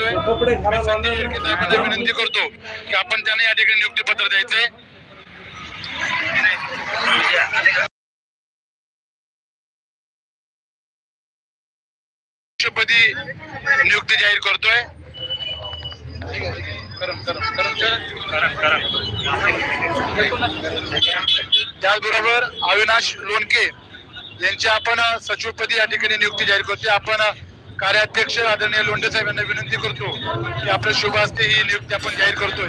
साहेबांना विनंती करतो की आपण त्यांना या ठिकाणी नियुक्ती पत्र द्यायचंय. पदी नियुक्ती जाहीर करतोय. करम, करम, करम, करम, करम. त्याचबरोबर अविनाश लोणके यांची आपण सचिवपदी या ठिकाणी नियुक्ती जाहीर करतोय. आपण कार्याध्यक्ष आदरणीय लोंढे साहेब यांना विनंती करतो की आपल्या शुभ हस्ते ही नियुक्ती आपण जाहीर करतोय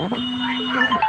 Oh, my God.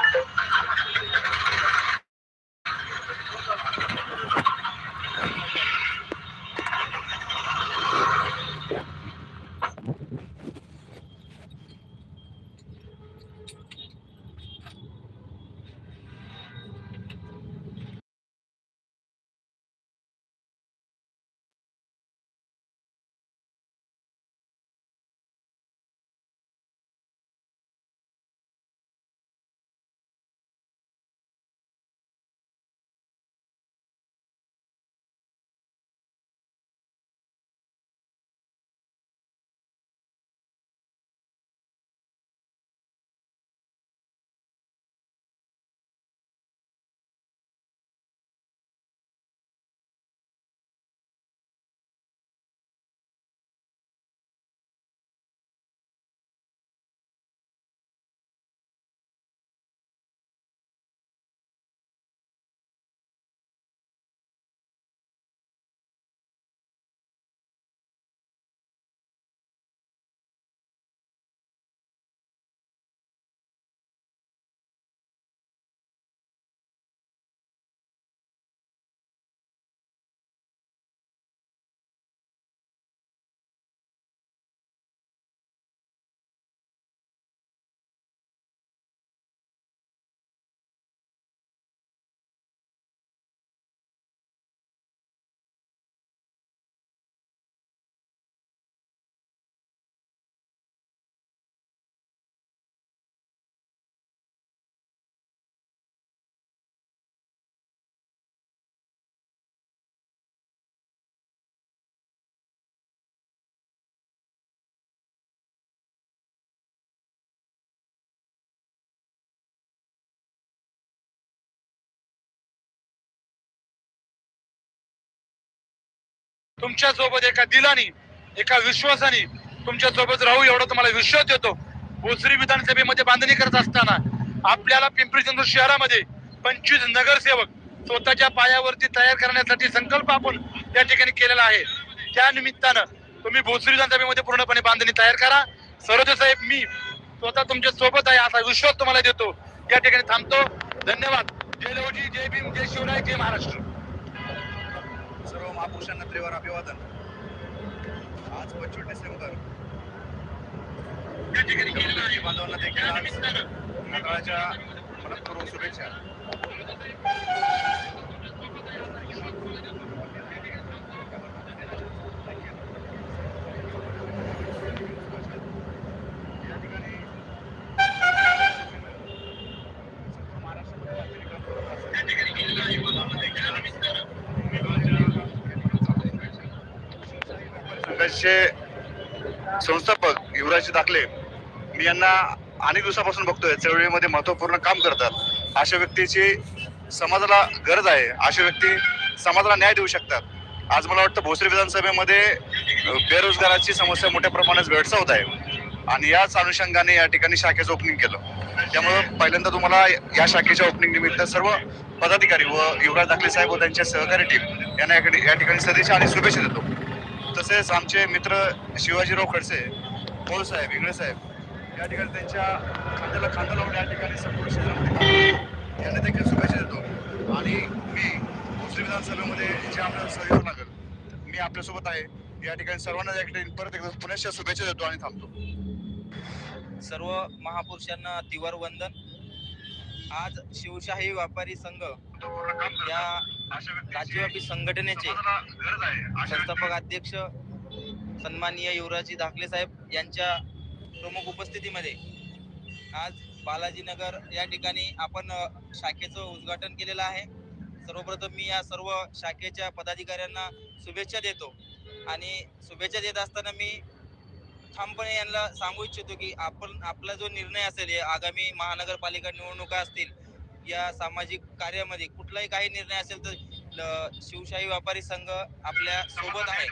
तुमच्यासोबत एका दिलानी एका विश्वासाने तुमच्यासोबत राहू एवढा तुम्हाला विश्वास देतो. भोसरी विधानसभेमध्ये बांधणी करत असताना आपल्याला पिंपरी चिंचवड शहरामध्ये पंचवीस नगरसेवक स्वतःच्या पायावरती तयार करण्यासाठी संकल्प आपण त्या ठिकाणी केलेला आहे. त्या निमित्तानं तुम्ही भोसरी विधानसभेमध्ये पूर्णपणे बांधणी तयार करा. सरोदे साहेब मी स्वतः तुमच्यासोबत आहे असा विश्वास तुम्हाला देतो. या ठिकाणी थांबतो. धन्यवाद. जय लवजी जय भीम जय शिवराय जय महाराष्ट्र. सर्व महापुरुषांना त्रिवार अभिवादन. आज पंचवीस डिसेंबर. बांधवांना देखील आज मंडळाच्या मनपूर्वक शुभेच्छा. चे संस्थापक युवराज दाखले मी यांना अनेक दिवसापासून बघतोय. चळवळीमध्ये महत्त्वपूर्ण काम करतात. अशा व्यक्तीची समाजाला गरज आहे. अशा व्यक्ती समाजाला न्याय देऊ शकतात. आज मला वाटतं भोसरी विधानसभेमध्ये बेरोजगाराची समस्या मोठ्या प्रमाणात भेडसावत आहे. आणि याच अनुषंगाने या ठिकाणी शाखेचं ओपनिंग केलं. त्यामुळं पहिल्यांदा तुम्हाला या शाखेच्या ओपनिंग निमित्त सर्व पदाधिकारी व युवराज दाखले साहेब व त्यांच्या सहकारी टीम यांना या ठिकाणी- या ठिकाणी सदिच्छा आणि शुभेच्छा देतो. तसेच आमचे मित्र शिवाजीराव खडसे पोळ साहेब इंगळे साहेब या ठिकाणी त्यांच्या खांद्याला खांदा लावून या ठिकाणी संपूर्ण करतात. यांना देखील शुभेच्छा देतो. आणि मी मुस्लिम विधानसभेमध्ये जे आपल्याला सहयोग लागेल मी आपल्यासोबत आहे. या ठिकाणी सर्वांना परत एकदा पुण्याच्या शुभेच्छा देतो आणि थांबतो. सर्व महापुरुषांना तिवार वंदन. आज शिवशाही व्यापारी संघ या राज्यव्यापी संघटनेचे संस्थापक अध्यक्ष सन्माननीय युवराजी दाखले साहेब यांच्या प्रमुख उपस्थितीमध्ये आज बालाजीनगर या ठिकाणी आपण शाखेचं उद्घाटन केलेलं आहे. सर्वप्रथम मी या सर्व शाखेच्या पदाधिकाऱ्यांना शुभेच्छा देतो आणि शुभेच्छा देत असताना मी ठामपणे यांना सांगू इच्छितो की आपण आपला जो निर्णय असेल आगामी महानगरपालिका निवडणुका असतील या सामाजिक कार्यामध्ये कुठलाही काही निर्णय असेल तर शिवशाही व्यापारी संघ आपल्यासोबत आहे.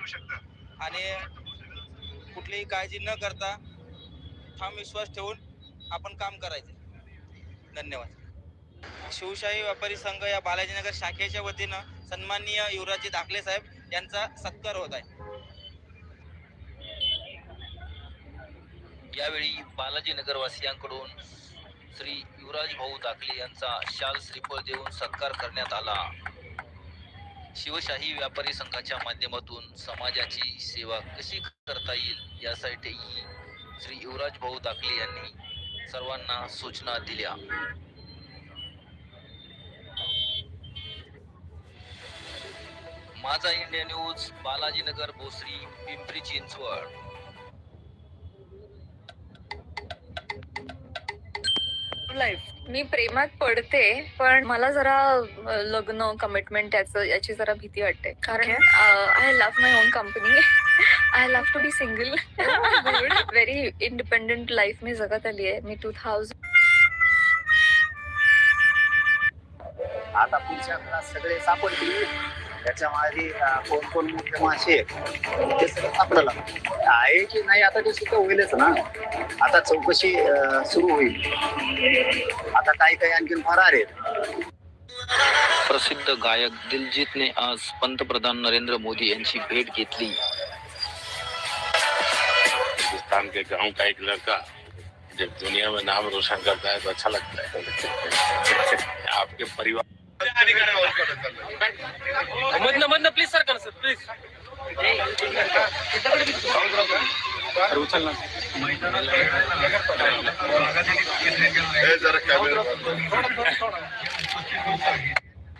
आणि कुठलीही काळजी न करता ठाम विश्वास ठेवून आपण काम करायचे. धन्यवाद. शिवशाही व्यापारी संघ या बालाजीनगर शाखेच्या वतीनं सन्माननीय युवराजी दाखले साहेब यांचा सत्कार होत आहे. यावेळी बालाजी नगरवासियांकडून श्री युवराज भाऊ दाखले यांचा शाल श्रीफळ देऊन सत्कार करण्यात आला. शिवशाही व्यापारी संघाच्या माध्यमातून समाजाची सेवा कशी करता येईल यासाठी श्री युवराज भाऊ दाखले यांनी सर्वांना सूचना दिल्या. माझा India news Balajinagar Bhosari Pimpri Chinchwad. Life मी प्रेमात पडते पण मला जरा लग्न कमिटमेंट त्याचं याची जरा भीती वाटते. कारण I love my own company I love to be single very independent life मी जगत आली आहे. मी टू थाउजंड आता पुढच्या सगळे सापडतील. त्याच्यामागे अं, कोण कोण मोठे मासे आहेत ते सगळं आपल्याला आहे की नाही आता ते सुद्धा होईलच ना. आता चौकशी सुरू होईल. आता काही काही आणखीन फरार आहेत. प्रसिद्ध गायक दिलजीतने आज पंतप्रधान नरेंद्र मोदी यांची भेट घेतली. हिंदुस्तान के गांव का एक लड़का जब दुनिया में नाम रोशन करता है तो अच्छा लगता है। आपके परिवार मधनं मधनं प्लीज सर सर प्लीज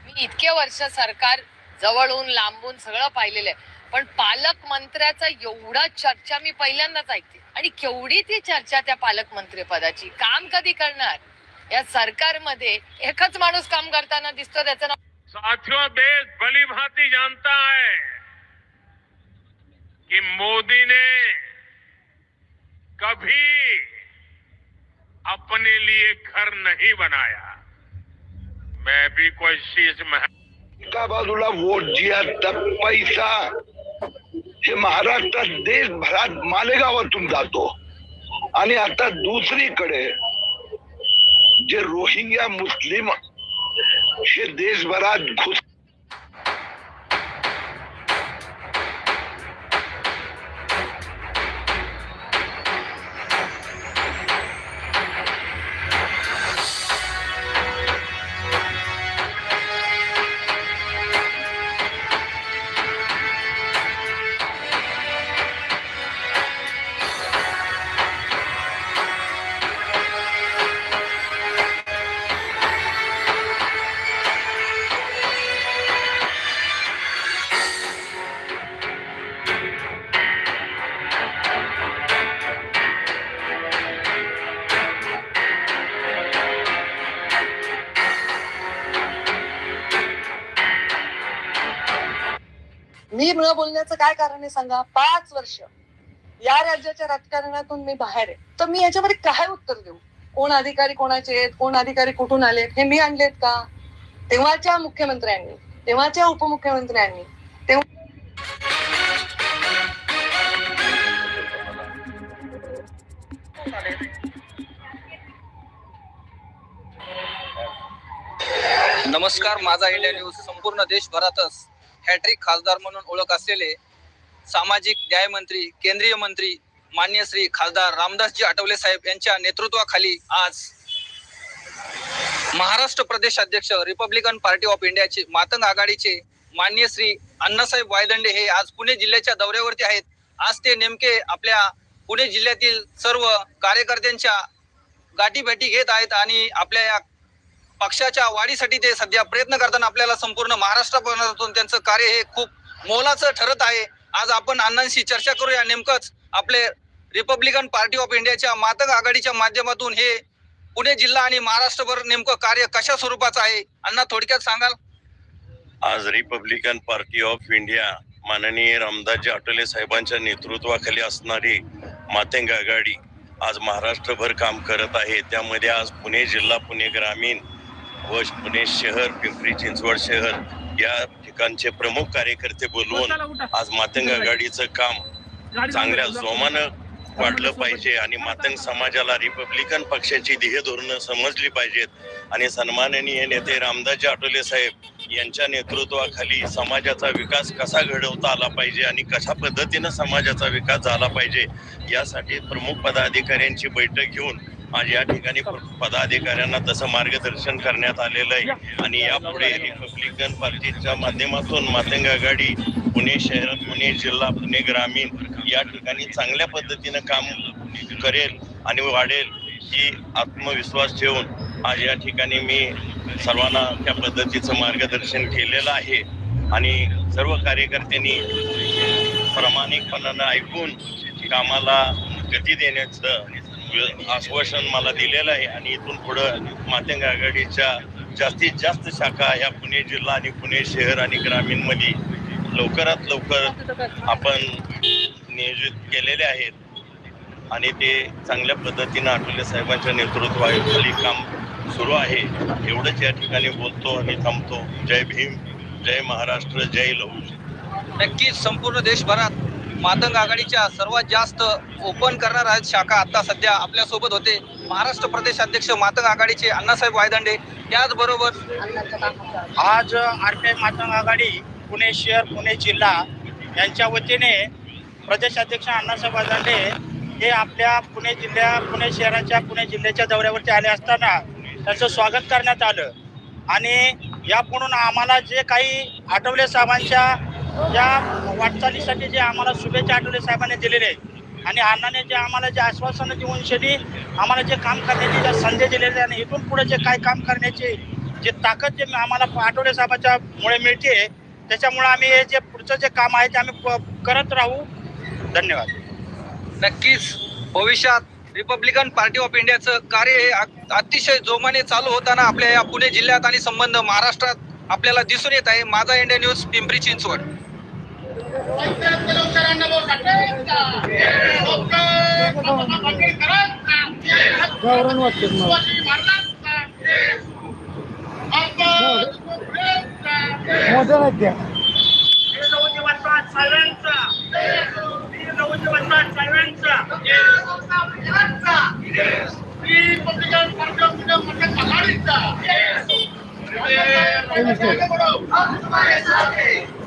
मी इतक्या वर्ष सरकार जवळून लांबून सगळं पाहिलेलं आहे. पण पालकमंत्र्याचा एवढा चर्चा मी पहिल्यांदाच ऐकते. आणि केवढी ती चर्चा त्या पालकमंत्री पदाची काम कधी करणार? या सरकारमध्ये एकच माणूस काम करताना दिसतो त्याचं नाव साथियों देश भली भांति जानता है कि मोदी ने कभी अपने लिए घर नहीं बनाया। मैं भी कोई शीश एका बाजूला वोट जिहाद पैसा हे महाराष्ट्रात देशभरात मालेगावातून जातो. आणि आता दुसरीकडे जे रोहिंग्या मुस्लिम हे देशभरात घुस मी न बोलण्याचं काय कारण आहे सांगा? पाच वर्ष या राज्याच्या राजकारणातून मी बाहेर आहे. तर मी याच्यामध्ये काय उत्तर देऊ? कोण अधिकारी कोणाचे आहेत? कोण अधिकारी कुठून आलेत हे मी आणलेत का? तेव्हाच्या मुख्यमंत्र्यांनी तेव्हाच्या उपमुख्यमंत्र्यांनी नमस्कार माझा इंडिया न्यूज संपूर्ण देशभरातच हॅट्रिक खासदार म्हणून ओळख असलेले सामाजिक न्याय मंत्री केंद्रीय मंत्री मान्य श्री खासदार रामदासजी आठवले साहेब यांच्या नेतृत्वाखाली आज महाराष्ट्र प्रदेश अध्यक्ष रिपब्लिकन पार्टी ऑफ इंडियाचे मातंग आघाडीचे मान्य श्री अण्णासाहेब वायदंडे हे आज पुणे जिल्ह्याच्या दौऱ्यावरती आहेत. आज ते नेमके आपल्या पुणे जिल्ह्यातील सर्व कार्यकर्त्यांच्या गाठीभेटी घेत आहेत आणि आपल्या या पक्षाच्या वाढीसाठी ते सध्या प्रयत्न करताना आपल्याला संपूर्ण महाराष्ट्रातून त्यांचं कार्य हे खूप मोलाचं ठरत आहे. आज आपण अण्णांशी चर्चा करूया. नेमकंच आपले रिपब्लिकन पार्टी ऑफ इंडियाच्या मातक आघाडीच्या माध्यमातून हे पुणे जिल्हा आणि महाराष्ट्रभर नेमकं कार्य कशा स्वरूपाचं आहे? अण्णा थोडक्यात सांगाल? आज रिपब्लिकन पार्टी ऑफ इंडिया माननीय रामदासजी आठवले साहेबांच्या नेतृत्वाखाली असणारी मातेंग आघाडी आज महाराष्ट्रभर काम करत आहे. त्यामध्ये आज पुणे जिल्हा पुणे ग्रामीण व पुणे शहर पिंपरी चिंचवड शहर या ठिकाणचे प्रमुख कार्यकर्ते बोलवून आज मातंग आघाडीचं काम चांगल्या जोमानं वाढलं पाहिजे आणि मातंग समाजाला रिपब्लिकन पक्षाची ध्येय धोरणं समजली पाहिजेत. आणि सन्माननीय नेते रामदासजी आठवले साहेब यांच्या नेतृत्वाखाली समाजाचा विकास कसा घडवता आला पाहिजे आणि कशा पद्धतीनं समाजाचा विकास झाला पाहिजे यासाठी प्रमुख पदाधिकाऱ्यांची बैठक घेऊन आज या ठिकाणी पदाधिकाऱ्यांना तसं मार्गदर्शन करण्यात आलेलं आहे. आणि यापुढे रिपब्लिकन पार्टीच्या माध्यमातून मातंग आघाडी पुणे शहरात पुणे जिल्हा पुणे ग्रामीण या ठिकाणी चांगल्या पद्धतीनं काम करेल आणि वाढेल ही आत्मविश्वास ठेवून आज या ठिकाणी मी सर्वांना त्या पद्धतीचं मार्गदर्शन केलेलं आहे. आणि सर्व कार्यकर्त्यांनी प्रामाणिकपणानं ऐकून कामाला गती देण्याचं आश्वासन मला दिलेलं आहे आणि इथून पुढं मातंग आघाडीच्या जास्तीत जास्त शाखा या पुणे जिल्हा आणि पुणे शहर आणि ग्रामीणमध्ये लवकरात लवकर आपण नियोजित केलेले आहेत. आणि ते चांगल्या पद्धतीनं आठवले साहेबांच्या नेतृत्वाखाली काम सुरू आहे. एवढंच या ठिकाणी बोलतो आणि थांबतो. जय भीम जय महाराष्ट्र जय लहू. नक्कीच संपूर्ण देशभरात मातंग आघाडीच्या सर्वात जास्त ओपन करणार आहेत शाखा आता सध्या आपल्यासोबत होते. महाराष्ट्र प्रदेश अध्यक्ष मातंग आघाडीचे अण्णासाहेब वायदंडे. त्याचबरोबर आज आर पी आय मातंग आघाडी पुणे शहर पुणे जिल्हा यांच्या वतीने प्रदेशाध्यक्ष अण्णासाहेब आजांडे हे आपल्या पुणे जिल्ह्या पुणे शहराच्या पुणे जिल्ह्याच्या दौऱ्यावरती आले असताना त्यांचं स्वागत करण्यात आलं. आणि यापुढून आम्हाला जे काही आठवले साहेबांच्या या वाटचालीसाठी जे आम्हाला शुभेच्छा आठवले साहेबांनी दिलेले आहेत. आणि अण्णाने जे आम्हाला जे आश्वासनं देऊन आम्हाला जे काम करण्याची ज्या संधी दिलेली आहे आणि इथून पुढे जे काय काम करण्याची जे ताकद जे आम्हाला आठवले साहेबांच्या मुळे मिळते त्याच्यामुळे आम्ही हे जे पुढचं जे काम आहे ते आम्ही प- करत राहू. धन्यवाद. नक्कीच भविष्यात रिपब्लिकन पार्टी ऑफ इंडियाचं कार्य हे अतिशय जोमाने चालू होताना आपल्या या पुणे जिल्ह्यात आणि संबंध महाराष्ट्रात आपल्याला दिसून येत आहे. माझा इंडिया न्यूज पिंपरी चिंचवड. गावरान वाटते मला मोठ्या नाहीत त्या. Thank you.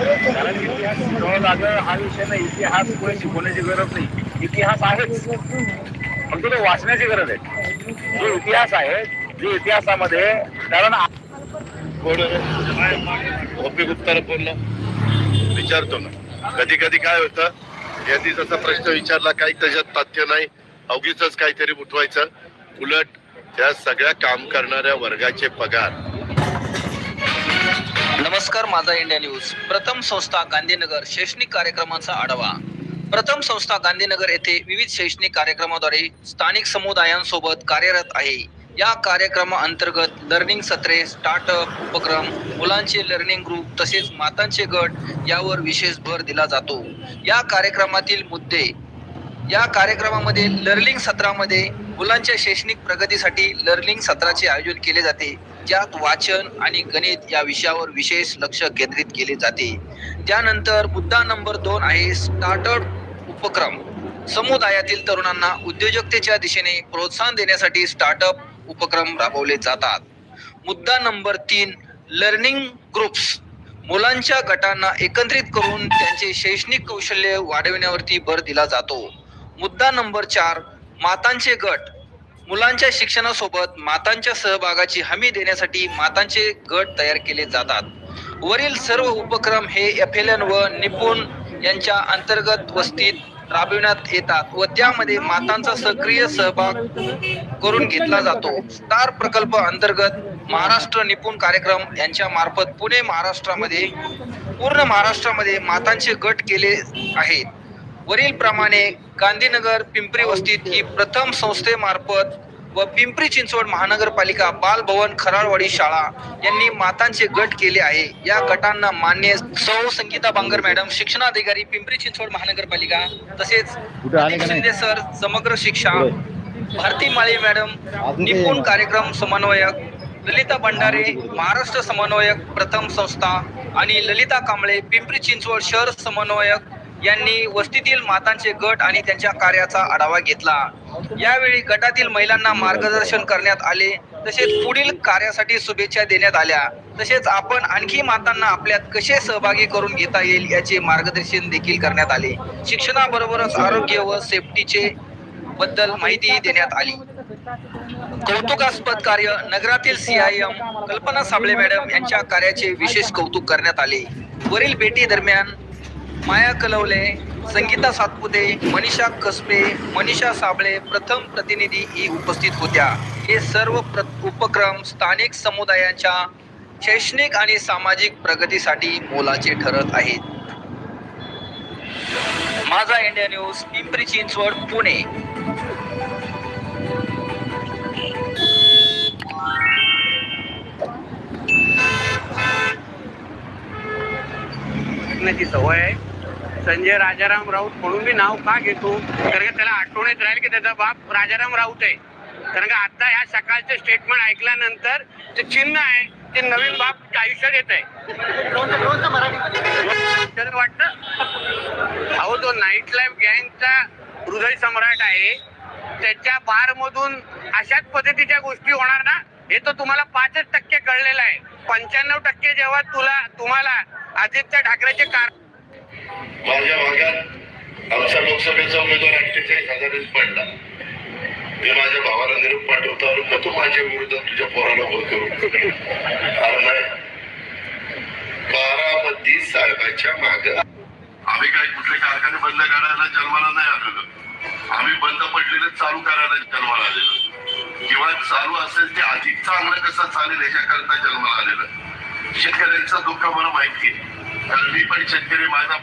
कारण इतिहास कळलं सर्वांचा हा विषय नाही. इतिहास पुढे शिकवण्याची गरज नाही. इतिहास आहेच. फक्त तो वाचण्याची गरज आहे. जो इतिहास आहे जो इतिहासामध्ये कारण ओपी उत्तर बोलणं विचारतो ना. कधी कधी काय होतं यांनी जसा प्रश्न विचारला काही त्याच्यात तथ्य नाही. अवघीच काहीतरी उठवायचं. उलट त्या सगळ्या काम करणाऱ्या वर्गाचे पगार नमस्कार माझा इंडिया न्यूज. प्रथम संस्था गांधीनगर शैक्षणिक कार्यक्रमांचा आढावा. प्रथम संस्था गांधीनगर येथे विविध शैक्षणिक कार्यक्रमाद्वारे स्थानिक समुदायांसोबत कार्यरत आहे. या कार्यक्रमाअंतर्गत लर्निंग सत्रे स्टार्टअप उपक्रम मुलांचे लर्निंग ग्रुप तसेच मातांचे गट यावर विशेष भर दिला जातो. या कार्यक्रमातील मुद्दे या कार्यक्रमामध्ये लर्निंग सत्रामध्ये मुलांच्या शैक्षणिक प्रगतीसाठी लर्निंग सत्राचे आयोजन केले जाते. ज्यात वाचन आणि गणित या विषयावर विशेष लक्ष केंद्रित केले जाते. त्यानंतर मुद्दा नंबर दोन आहे स्टार्टअप उपक्रम. समुदायातील तरुणांना उद्योजकतेच्या दिशेने प्रोत्साहन देण्यासाठी स्टार्टअप उपक्रम राबवले जातात. मुद्दा नंबर तीन लर्निंग ग्रुप्स. मुलांच्या गटांना एकत्रित करून त्यांचे शैक्षणिक कौशल्य वाढविण्यावरती भर दिला जातो. मुद्दा नंबर चार मातांचे गट. मुलांच्या शिक्षणासोबत मातांच्या सहभागाची हमी देण्यासाठी मातांचे गट तयार केले जातात. वरील सर्व उपक्रम हे एफ एल एन व निपुण यांच्या अंतर्गत वस्तीत राबविण्यात येतात व त्यामध्ये मातांचा सक्रिय सहभाग करून घेतला जातो. स्टार प्रकल्प अंतर्गत महाराष्ट्र निपुण कार्यक्रम यांच्या मार्फत पुणे महाराष्ट्रामध्ये पूर्ण महाराष्ट्रामध्ये मातांचे गट केले आहेत. वरील प्रमाणे गांधीनगर पिंपरी वस्तीत ही प्रथम संस्थेमार्फत व पिंपरी चिंचवड महानगरपालिका बालभवन खराळवाडी शाळा यांनी मातांचे गट केले आहे. या गटांना मान्य सौ संगीता बांगर मॅडम शिक्षणाधिकारी पिंपरी चिंचवड महानगरपालिका तसेच शिंदे सर समग्र शिक्षा भारती माळी मॅडम निपुण कार्यक्रम समन्वयक ललिता भंडारे महाराष्ट्र समन्वयक प्रथम संस्था आणि ललिता कांबळे पिंपरी चिंचवड शहर समन्वयक यांनी वस्तीतील मातांचे गट आणि त्यांच्या कार्याचा आढावा घेतला. यावेळी गटातील महिलांना मार्गदर्शन करण्यात आले तसेच पुढील कार्यासाठी शुभेच्छा देण्यात आल्या. तसेच आपण आणखी मातांना आपल्यात कसे सहभागी करून घेता येईल याचे मार्गदर्शन देखील करण्यात आले. शिक्षणाबरोबरच आरोग्य व सेफ्टीचे बद्दल माहिती देण्यात आली. कौतुकास्पद कार्य नगरातील सीआयएम कल्पना साबळे मॅडम यांच्या कार्याचे विशेष कौतुक करण्यात आले. वरील भेटी दरम्यान माया कलवले संगीता सातपुते मनीषा कसबे मनीषा साबळे प्रथम प्रतिनिधी ही उपस्थित होत्या. हे सर्व प्र उपक्रम स्थानिक समुदायाच्या शैक्षणिक आणि सामाजिक प्रगतीसाठी मोलाचे ठरत आहेत. माझा इंडिया न्यूज पिंपरी चिंचवड पुणे. शिकण्याची सवय आहे. संजय राजाराम राऊत म्हणून मी नाव का घेतो? कारण का त्याला आठवणीत राहील की त्याचा बाप राजाराम राऊत आहे. कारण का आता ह्या सकाळचं स्टेटमेंट ऐकल्यानंतर जे चिन्ह आहे ते नवीन बाप आयुष्यात येत आहे. वाटत अहो जो नाईट लाईफ गँगचा हृदय सम्राट आहे त्याच्या बार मधून अशाच पद्धतीच्या गोष्टी होणार ना हे तर तुम्हाला पाचच टक्के कळलेलं आहे. पंच्याण्णव टक्के जेव्हा तुला तुम्हाला आदित्य ठाकरेचे कार माझ्या भागात आमचा लोकसभेचा उमेदवार अठ्ठेचाळीस हजारच पडला. मी माझ्या भावाला निरोप पाठवतो आणि मग तू माझ्या विरोधात तुझ्या पोराला बोल करू कारण बारामती साहेबाच्या माग. आम्ही काही कुठले कारखाने बंद करायला जन्माला नाही आलेलो. आम्ही बंद पडलेले चालू करायला जन्माला आलेलो. किंवा चालू असेल ते अधिक चांगलं कसं चालेल याच्याकरता जन्माला आलेलं. शेतकऱ्यांचं दुःख मला माहिती आहे. कारण मी पण शेतकरी माझा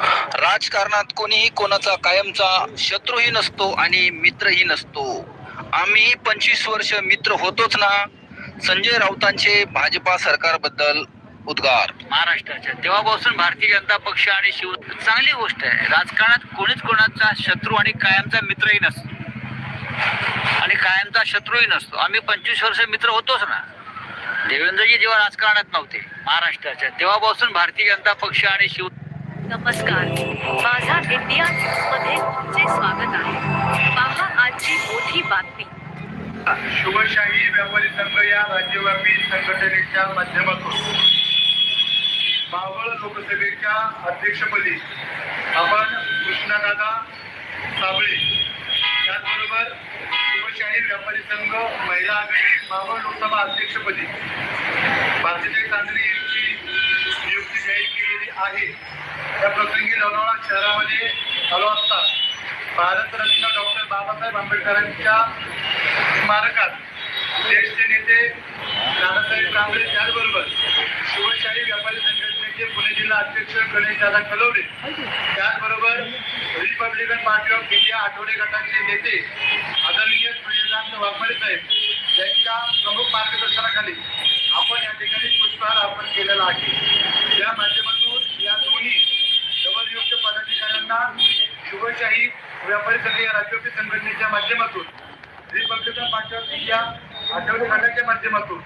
राजकारणात कोणीही कोणाचा कायमचा शत्रूही नसतो आणि मित्रही नसतो. आम्ही पंचवीस वर्ष मित्र होतोच ना? संजय राऊतांचे भाजपा सरकारबद्दल उद्गार. महाराष्ट्राच्या तेव्हापासून भारतीय जनता पक्ष आणि शिव चांगली गोष्ट आहे. राजकारणात कोणीच कोणाचा शत्रू आणि कायमचा मित्रही नसतो. आणि कायमचा शत्रूही नसतो. आम्ही पंचवीस वर्ष मित्र होतोच ना? देवेंद्रजी जेव्हा राजकारणात नव्हते महाराष्ट्राच्या तेव्हापासून भारतीय जनता पक्ष आणि शिव नमस्कार। माझा इंडिया मध्ये तुमचे स्वागत आहे. पहा आजची मोठी बातमी. शिवशाही व्यापारी संघ या राज्यव्यापी संघटनेच्या माध्यमातून. मावळ लोकसभेच्या अध्यक्षपदी आपण कृष्णादादा साबळे. त्याचबरोबर शिवशाही व्यापारी संघ महिला आघाडी मावळ लोकसभा अध्यक्षपदी भारतीय तांदळी यांची नियुक्ती जाहीर केलेली आहे. या प्रसंगी लोणावळा शहरामध्ये आलो असता भारतरत्न डॉक्टर बाबासाहेब आंबेडकरांच्या स्मारकात ज्येष्ठ नेते दादासाहेब कांबळे त्याचबरोबर शिवशाही व्यापारी संघटनेचे पुणे जिल्हा अध्यक्ष गणेश दादा कलवडे त्याचबरोबर रिपब्लिकन पार्टी ऑफ इंडिया आठवडे गटाचे नेते आदरणीय सूर्यकांत वाघमारे साहेब यांच्या प्रमुख मार्गदर्शनाखाली आपण या ठिकाणी पुष्पहार अर्पण केलेला आहे. या माध्यमातून या दोन्ही नवनियुक्त पदाधिकाऱ्यांना शिवशाही व्यापारी संघ या राज्यव्यापी संघटनेच्या माध्यमातून. रिपब्लिकन पार्टी ऑफ इंडिया आठवडे गटाच्या माध्यमातून.